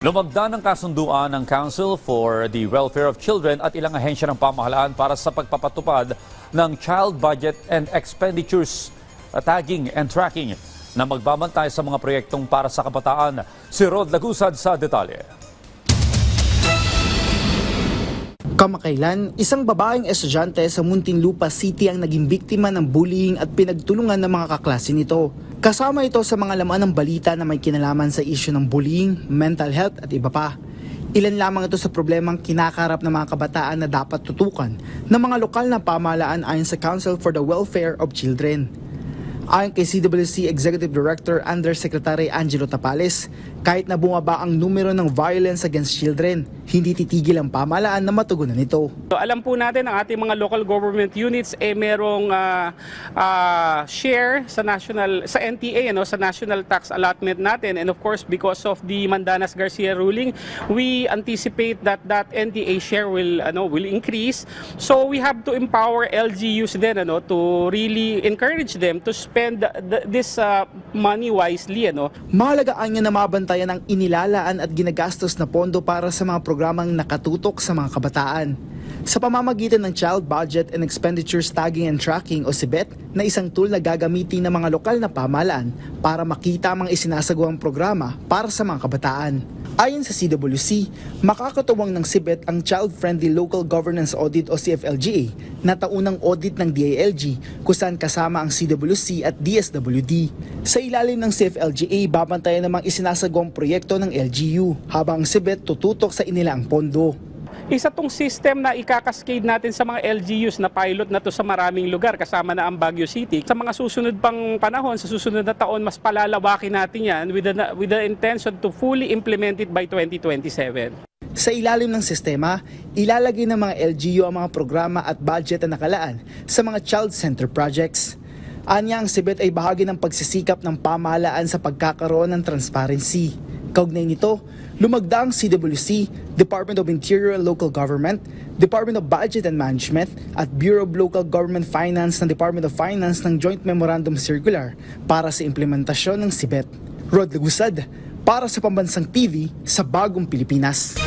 Lumagda ng kasunduan ng Council for the Welfare of Children at ilang ahensya ng pamahalaan para sa pagpapatupad ng child budget and expenditures, tagging and tracking na magbabantay sa mga proyektong para sa kabataan. Si Rod Lagusad sa detalye. Kamakailan, isang babaeng estudyante sa Muntinlupa City ang naging biktima ng bullying at pinagtulungan ng mga kaklase nito. Kasama ito sa mga laman ng balita na may kinalaman sa isyu ng bullying, mental health at iba pa. Ilan lamang ito sa problemang kinakarap ng mga kabataan na dapat tutukan ng mga lokal na pamahalaan ayon sa Council for the Welfare of Children. Ayon kay CWC Executive Director Undersecretary Angelo Tapales, kahit na bumaba ang numero ng violence against children, hindi titigil ang pamahalaan na matugunan ito. So, alam po natin ang ating mga local government units eh merong ah, ah, share sa national sa NTA ano sa national tax allotment natin and of course because of the Mandanas Garcia ruling we anticipate that that NTA share will ano will increase so we have to empower LGUs then ano to really encourage them to spend the- this ah, money wisely ano Mahalagaan niya na mabantayan ang inilalaan at ginagastos na pondo para sa mga programang nakatutok sa mga kabataan. Sa pamamagitan ng Child Budget and Expenditures Tagging and Tracking o CBET na isang tool na gagamitin ng mga lokal na pamahalaan para makita ang mga isinasagawang programa para sa mga kabataan. Ayon sa CWC, makakatuwang ng CBET ang Child Friendly Local Governance Audit o CFLGA na taunang audit ng DILG kung saan kasama ang CWC at DSWD. Sa ilalim ng CFLGA, babantayan namang isinasagawang proyekto ng LGU habang ang CBET tututok sa inilang pondo. Isa tong system na ikakaskade natin sa mga LGUs na pilot na to sa maraming lugar kasama na ang Baguio City. Sa mga susunod pang panahon, sa susunod na taon, mas palalawakin natin yan with the, with the intention to fully implement it by 2027. Sa ilalim ng sistema, ilalagay ng mga LGU ang mga programa at budget na nakalaan sa mga child center projects. Anya ang SIBET ay bahagi ng pagsisikap ng pamahalaan sa pagkakaroon ng transparency. Kaugnay nito, lumagda ang CWC, Department of Interior and Local Government, Department of Budget and Management at Bureau of Local Government Finance ng Department of Finance ng Joint Memorandum Circular para sa implementasyon ng SIBET. Rod Lagusad, para sa Pambansang TV sa Bagong Pilipinas.